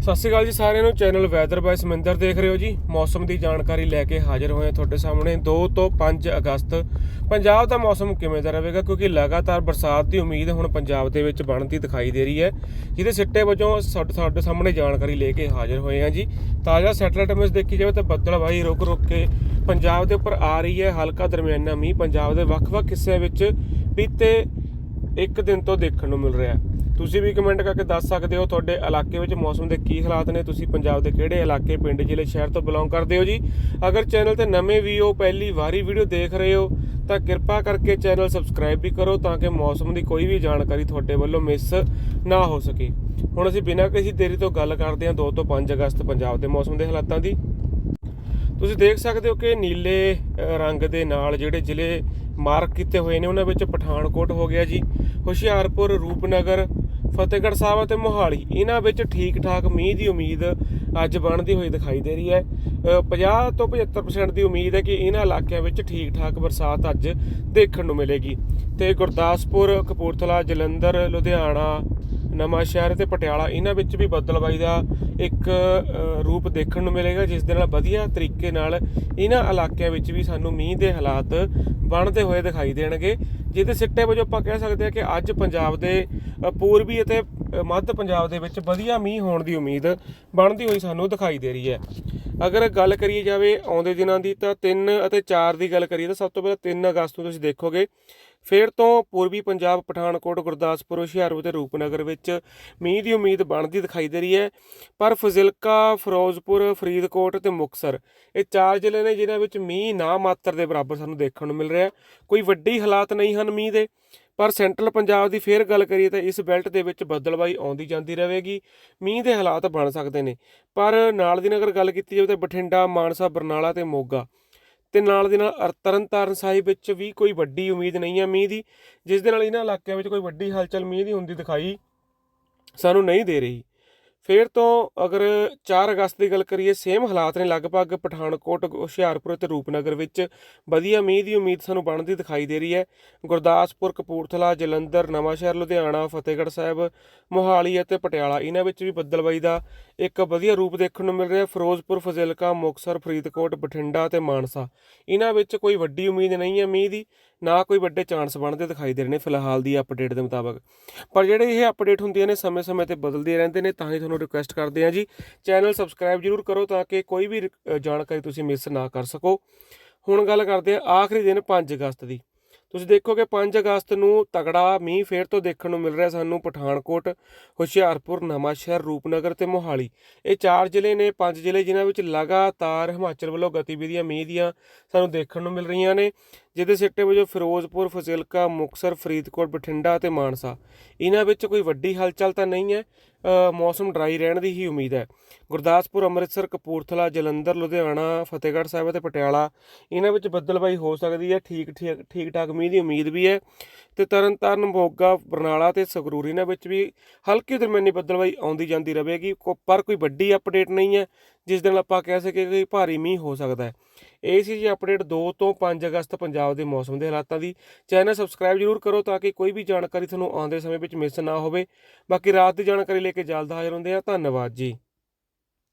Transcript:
ਸਤਿ ਸ਼੍ਰੀ ਅਕਾਲ ਜੀ ਸਾਰਿਆਂ ਨੂੰ। ਚੈਨਲ ਵੈਦਰ ਬਾਈ ਸਮਿੰਦਰ ਦੇਖ ਰਹੇ ਹੋ ਜੀ। ਮੌਸਮ ਦੀ ਜਾਣਕਾਰੀ ਲੈ ਕੇ ਹਾਜ਼ਰ ਹੋਏ ਹਾਂ ਤੁਹਾਡੇ ਸਾਹਮਣੇ। 2 ਤੋਂ 5 ਅਗਸਤ। ਪੰਜਾਬ ਦਾ ਮੌਸਮ ਕਿਵੇਂ ਦਾ ਰਹੇਗਾ? ਕਿਉਂਕਿ ਲਗਾਤਾਰ ਬਰਸਾਤ ਦੀ ਉਮੀਦ ਹੁਣ ਪੰਜਾਬ ਦੇ ਵਿੱਚ ਬਣਦੀ ਦਿਖਾਈ ਦੇ ਰਹੀ ਹੈ। ਜਿਹਦੇ ਸਿੱਟੇ ਵਜੋਂ ਸਾਡੇ ਸਾਡੇ ਸਾਹਮਣੇ ਜਾਣਕਾਰੀ ਲੈ ਕੇ ਹਾਜ਼ਰ ਹੋਏ ਹਾਂ ਜੀ। ਤਾਜ਼ਾ ਸੈਟੇਲਾਈਟ ਇਮੇਜ ਦੇਖੀ ਜਾਵੇ ਤਾਂ ਬੱਦਲਬਾਈ ਰੁਕ ਰੁਕ ਕੇ ਪੰਜਾਬ ਦੇ ਉੱਪਰ ਆ ਰਹੀ ਹੈ। ਹਲਕਾ ਦਰਮਿਆਨਾ ਮੀਂਹ ਪੰਜਾਬ ਦੇ ਵੱਖ-ਵੱਖ ਹਿੱਸਿਆਂ ਵਿੱਚ ਬੀਤੇ ਇੱਕ ਦਿਨ ਤੋਂ ਦੇਖਣ ਨੂੰ ਮਿਲ ਰਿਹਾ ਹੈ। ਤੁਸੀਂ ਵੀ ਕਮੈਂਟ ਕਰਕੇ ਦੱਸ ਸਕਦੇ ਹੋ ਤੁਹਾਡੇ ਇਲਾਕੇ ਵਿੱਚ ਮੌਸਮ ਦੇ ਕੀ ਹਾਲਾਤ ਨੇ, ਤੁਸੀਂ ਪੰਜਾਬ ਦੇ ਕਿਹੜੇ ਇਲਾਕੇ, ਪਿੰਡ, ਜ਼ਿਲ੍ਹੇ, ਸ਼ਹਿਰ ਤੋਂ ਬਿਲੋਂਗ ਕਰਦੇ ਹੋ ਜੀ। ਅਗਰ ਚੈਨਲ ਤੇ ਨਵੇਂ ਵੀ ਹੋ, ਪਹਿਲੀ ਵਾਰੀ ਵੀਡੀਓ ਦੇਖ ਰਹੇ ਹੋ, ਤਾਂ ਕਿਰਪਾ ਕਰਕੇ ਚੈਨਲ ਸਬਸਕ੍ਰਾਈਬ ਵੀ ਕਰੋ ਤਾਂ ਕਿ ਮੌਸਮ ਦੀ ਕੋਈ ਵੀ ਜਾਣਕਾਰੀ ਤੁਹਾਡੇ ਵੱਲੋਂ ਮਿਸ ਨਾ ਹੋ ਸਕੇ। ਹੁਣ ਅਸੀਂ ਬਿਨਾਂ ਕਿਸੇ ਦੇਰੀ ਤੋਂ ਗੱਲ ਕਰਦੇ ਹਾਂ 2 ਤੋਂ 5 ਅਗਸਤ ਪੰਜਾਬ ਦੇ ਮੌਸਮ ਦੇ ਹਾਲਾਤਾਂ ਦੀ। ਤੁਸੀਂ ਦੇਖ ਸਕਦੇ ਹੋ ਕਿ ਨੀਲੇ ਰੰਗ ਦੇ ਨਾਲ ਜਿਹੜੇ ਜ਼ਿਲ੍ਹੇ ਮਾਰਕ ਕੀਤੇ ਹੋਏ ਨੇ, ਉਹਨਾਂ ਵਿੱਚ ਪਠਾਨਕੋਟ ਹੋ ਗਿਆ ਜੀ, ਹੁਸ਼ਿਆਰਪੁਰ, ਰੂਪਨਗਰ ਫਤਿਹਗੜ੍ਹ ਸਾਹਿਬ ਅਤੇ ਮੋਹਾਲੀ ਇਹਨਾਂ ਵਿੱਚ ਠੀਕ ਠਾਕ ਮੀਂਹ ਦੀ ਉਮੀਦ ਅੱਜ ਬਣਦੀ ਹੋਈ ਦਿਖਾਈ ਦੇ ਰਹੀ ਹੈ। ਅ, 50 ਤੋਂ 75% ਦੀ ਉਮੀਦ ਹੈ ਕਿ ਇਹਨਾਂ ਇਲਾਕਿਆਂ ਵਿੱਚ ਠੀਕ ਠਾਕ ਬਰਸਾਤ ਅੱਜ ਦੇਖਣ ਨੂੰ ਮਿਲੇਗੀ। ਤੇ ਗੁਰਦਾਸਪੁਰ ਕਪੂਰਥਲਾ ਜਲੰਧਰ ਲੁਧਿਆਣਾ ਨਵਾਂ ਸ਼ਹਿਰ ਤੇ ਪਟਿਆਲਾ, ਇਹਨਾਂ ਵਿੱਚ ਵੀ ਬੱਦਲਬਾਈ ਦਾ ਇੱਕ ਰੂਪ ਦੇਖਣ ਨੂੰ ਮਿਲੇਗਾ, ਜਿਸ ਦੇ ਨਾਲ ਵਧੀਆ ਤਰੀਕੇ ਨਾਲ ਇਹਨਾਂ ਇਲਾਕਿਆਂ ਵਿੱਚ ਵੀ ਸਾਨੂੰ ਮੀਂਹ ਦੇ ਹਾਲਾਤ ਬਣਦੇ ਹੋਏ ਦਿਖਾਈ ਦੇਣਗੇ। ਜਿਹਦੇ ਸਿੱਟੇ ਵਜੋਂ ਆਪਾਂ ਕਹਿ ਸਕਦੇ ਹਾਂ ਕਿ ਅੱਜ ਪੰਜਾਬ ਦੇ ਪੂਰਬੀ ਅਤੇ ਮੱਧ ਪੰਜਾਬ ਦੇ ਵਿੱਚ ਵਧੀਆ ਮੀਂਹ ਹੋਣ ਦੀ ਉਮੀਦ ਬਣਦੀ ਹੋਈ ਸਾਨੂੰ ਦਿਖਾਈ ਦੇ ਰਹੀ ਹੈ। ਅਗਰ ਗੱਲ ਕਰੀਏ ਜਾਵੇ ਆਉਂਦੇ ਦਿਨਾਂ ਦੀ ਤਾਂ 3 ਅਤੇ 4 ਦੀ ਗੱਲ ਕਰੀਏ ਤਾਂ ਸਭ ਤੋਂ ਪਹਿਲਾਂ 3 ਅਗਸਤ ਨੂੰ ਤੁਸੀਂ ਦੇਖੋਗੇ ਫਿਰ ਤੋਂ ਪੂਰਬੀ ਪੰਜਾਬ, ਪਠਾਨਕੋਟ, ਗੁਰਦਾਸਪੁਰ, ਹੁਸ਼ਿਆਰਪੁਰ ਤੇ ਰੂਪਨਗਰ ਵਿੱਚ ਮੀਂਹ ਦੀ ਉਮੀਦ ਬਣਦੀ ਦਿਖਾਈ ਦੇ ਰਹੀ ਹੈ। ਪਰ ਫਜ਼ਿਲਕਾ, ਫਿਰੋਜ਼ਪੁਰ, ਫਰੀਦਕੋਟ ਤੇ ਮੁਕਸਰ ਇਹ ਚਾਰ ਜ਼ਿਲ੍ਹੇ ਨੇ ਜਿਨ੍ਹਾਂ ਵਿੱਚ ਮੀਂਹ ਨਾ ਮਾਤਰ ਦੇ ਬਰਾਬਰ ਸਾਨੂੰ ਦੇਖਣ ਨੂੰ ਮਿਲ ਰਿਹਾ ਕੋਈ ਵੱਡੀ ਹਾਲਾਤ ਨਹੀਂ ਹਨ ਮੀਂਹ ਦੇ, ਪਰ ਸੈਂਟਰਲ ਪੰਜਾਬ ਦੀ ਫੇਰ ਗੱਲ ਕਰੀਏ ਤਾਂ ਇਸ ਬੈਲਟ ਦੇ ਵਿੱਚ ਬੱਦਲਬਾਈ ਆਉਂਦੀ ਜਾਂਦੀ ਰਹੇਗੀ। ਮੀਂਹ ਦੇ ਹਾਲਾਤ ਬਣ ਸਕਦੇ ਨੇ। ਪਰ ਨਾਲ ਦੀ ਨਗਰ ਗੱਲ ਕੀਤੀ ਜਾਵੇ ਤਾਂ ਬਠਿੰਡਾ, ਮਾਨਸਾ, ਬਰਨਾਲਾ ਤੇ ਮੋਗਾ ਤੇ ਨਾਲ ਦੀ ਨਾਲ ਅਰ- ਤਰਨਤਾਰਨ ਸਾਹਿਬ ਵਿੱਚ ਵੀ ਕੋਈ ਵੱਡੀ ਉਮੀਦ ਨਹੀਂ ਹੈ ਮੀਂਹ ਦੀ, ਜਿਸ ਦੇ ਨਾਲ ਇਹਨਾਂ ਇਲਾਕਿਆਂ ਵਿੱਚ ਕੋਈ ਵੱਡੀ ਹਲਚਲ ਮੀਂਹ ਦੀ ਹੁੰਦੀ ਦਿਖਾਈ ਸਾਨੂੰ ਨਹੀਂ ਦੇ ਰਹੀ। ਫਿਰ ਤੋਂ ਅਗਰ 4 ਅਗਸਤ ਦੀ ਗੱਲ ਕਰੀਏ ਸੇਮ ਹਾਲਾਤ ਨੇ ਲਗਭਗ ਪਠਾਨਕੋਟ, ਹੁਸ਼ਿਆਰਪੁਰ ਤੇ ਰੂਪਨਗਰ ਵਿੱਚ। ਵਧੀਆ ਮੀਂਹ ਦੀ ਉਮੀਦ ਸਾਨੂੰ ਬਣਦੀ ਦਿਖਾਈ ਦੇ ਰਹੀ ਹੈ। ਗੁਰਦਾਸਪੁਰ, ਕਪੂਰਥਲਾ, ਜਲੰਧਰ, ਨਵਾਂਸ਼ਹਿਰ, ਲੁਧਿਆਣਾ, ਫਤਿਹਗੜ੍ਹ ਸਾਹਿਬ, ਮੋਹਾਲੀ ਅਤੇ ਪਟਿਆਲਾ, ਇਹਨਾਂ ਵਿੱਚ ਵੀ ਬੱਦਲਬਾਈ ਦਾ ਇੱਕ ਵਧੀਆ ਰੂਪ ਦੇਖਣ ਨੂੰ ਮਿਲ ਰਿਹਾ ਫਿਰੋਜ਼ਪੁਰ, ਫਜ਼ਿਲਕਾ, ਮੁਕਤਸਰ, ਫਰੀਦਕੋਟ, ਬਠਿੰਡਾ ਤੇ ਮਾਨਸਾ। ਇਹਨਾਂ ਵਿੱਚ ਕੋਈ ਵੱਡੀ ਉਮੀਦ ਨਹੀਂ ਹੈ ਮੀਂਹ ਦੀ। ਨਾ ਕੋਈ ਵੱਡੇ ਚਾਂਸ ਬਣਦੇ ਦਿਖਾਈ ਦੇ ਰਹੇ ਨੇ ਫਿਲਹਾਲ ਦੀ ਅਪਡੇਟ ਦੇ ਮੁਤਾਬਕ। ਪਰ ਜਿਹੜੇ ਇਹ ਅਪਡੇਟ ਹੁੰਦੀਆਂ ਨੇ ਸਮੇਂ-ਸਮੇਂ ਤੇ ਬਦਲਦੇ ਰਹਿੰਦੇ ਨੇ, ਤਾਂ ਹੀ ਤੁਹਾਨੂੰ ਰਿਕੁਐਸਟ ਕਰਦੇ ਹਾਂ ਜੀ ਚੈਨਲ ਸਬਸਕ੍ਰਾਈਬ ਜਰੂਰ ਕਰੋ ਤਾਂ ਕਿ ਕੋਈ ਵੀ ਜਾਣਕਾਰੀ ਤੁਸੀਂ ਮਿਸ ਨਾ ਕਰ ਸਕੋ। ਹੁਣ ਗੱਲ ਕਰਦੇ ਹਾਂ ਆਖਰੀ ਦਿਨ 5 ਅਗਸਤ ਦੀ। ਤੁਸੀਂ ਦੇਖੋਗੇ 5 ਅਗਸਤ ਨੂੰ ਤਗੜਾ ਮੀਂਹ ਫੇਰ ਤੋਂ ਦੇਖਣ ਨੂੰ ਮਿਲ ਰਿਹਾ ਸਾਨੂੰ ਪਠਾਨਕੋਟ, ਹੁਸ਼ਿਆਰਪੁਰ, ਨਵਾਂਸ਼ਹਿਰ, ਰੂਪਨਗਰ ਤੇ ਮੋਹਾਲੀ। ਇਹ ਚਾਰ ਜ਼ਿਲ੍ਹੇ ਨੇ, ਪੰਜ ਜ਼ਿਲ੍ਹੇ ਜਿਨ੍ਹਾਂ ਵਿੱਚ ਲਗਾਤਾਰ ਹਿਮਾਚਲ ਵੱਲੋਂ ਗਤੀਵਿਧੀਆਂ, ਮੀਂਹ ਦੀਆਂ ਸਾਨੂੰ ਦੇਖਣ ਨੂੰ ਮਿਲ ਰਹੀਆਂ ਨੇ, ਜਿਹਦੇ ਸਿੱਟੇ ਵਜੋਂ ਫਿਰੋਜ਼ਪੁਰ, ਫਜ਼ਿਲਕਾ, ਮੁਕਤਸਰ, ਫਰੀਦਕੋਟ, ਬਠਿੰਡਾ ਤੇ ਮਾਨਸਾ। ਇਹਨਾਂ ਵਿੱਚ ਕੋਈ ਵੱਡੀ ਹਲਚਲ ਤਾਂ ਨਹੀਂ ਹੈ ਮੌਸਮ ਡਰਾਈ ਰਹਿਣ ਦੀ ਹੀ ਉਮੀਦ ਹੈ। ਗੁਰਦਾਸਪੁਰ, ਅੰਮ੍ਰਿਤਸਰ, ਕਪੂਰਥਲਾ, ਜਲੰਧਰ, ਲੁਧਿਆਣਾ, ਫਤਿਹਗੜ੍ਹ ਸਾਹਿਬ ਅਤੇ ਪਟਿਆਲਾ, ਇਹਨਾਂ ਵਿੱਚ ਬੱਦਲਬਾਈ ਹੋ ਸਕਦੀ ਹੈ। ਠੀਕ ਠੀਕ ਠੀਕ ਠਾਕ ਮੀਂਹ ਦੀ ਉਮੀਦ ਵੀ ਹੈ ਤੇ ਤਰਨਤਾਰਨ, ਮੋਗਾ, ਬਰਨਾਲਾ ਤੇ ਸੰਗਰੂਰ ਇਹਨਾਂ ਵਿੱਚ ਵੀ ਹਲਕੀ ਦਰਮਿਆਨੀ ਬੱਦਲਬਾਈ ਆਉਂਦੀ ਜਾਂਦੀ ਰਹੇਗੀ। ਪਰ ਕੋਈ ਵੱਡੀ ਅਪਡੇਟ ਨਹੀਂ ਹੈ, ਜਿਸ ਦੇ ਨਾਲ ਆਪਾਂ ਕਹਿ ਸਕੀਏ ਕਿ ਭਾਰੀ ਮੀਂਹ ਹੋ ਸਕਦਾ ਹੈ। ਇਹ ਸੀ ਜੀ ਅਪਡੇਟ 2 ਤੋਂ 5 ਅਗਸਤ ਪੰਜਾਬ ਦੇ ਮੌਸਮ ਦੇ ਹਾਲਾਤਾਂ ਦੀ। ਚੈਨਲ ਸਬਸਕ੍ਰਾਈਬ ਜਰੂਰ ਕਰੋ ਤਾਂ ਕਿ ਕੋਈ ਵੀ ਜਾਣਕਾਰੀ ਤੁਹਾਨੂੰ ਆਉਂਦੇ ਸਮੇਂ ਵਿੱਚ ਮਿਸ ਨਾ ਹੋਵੇ। ਬਾਕੀ ਰਾਤ ਦੀ ਜਾਣਕਾਰੀ ਲੈ ਕੇ ਜਲਦ ਹਾਜ਼ਰ ਹੁੰਦੇ ਆ ਧੰਨਵਾਦ ਜੀ।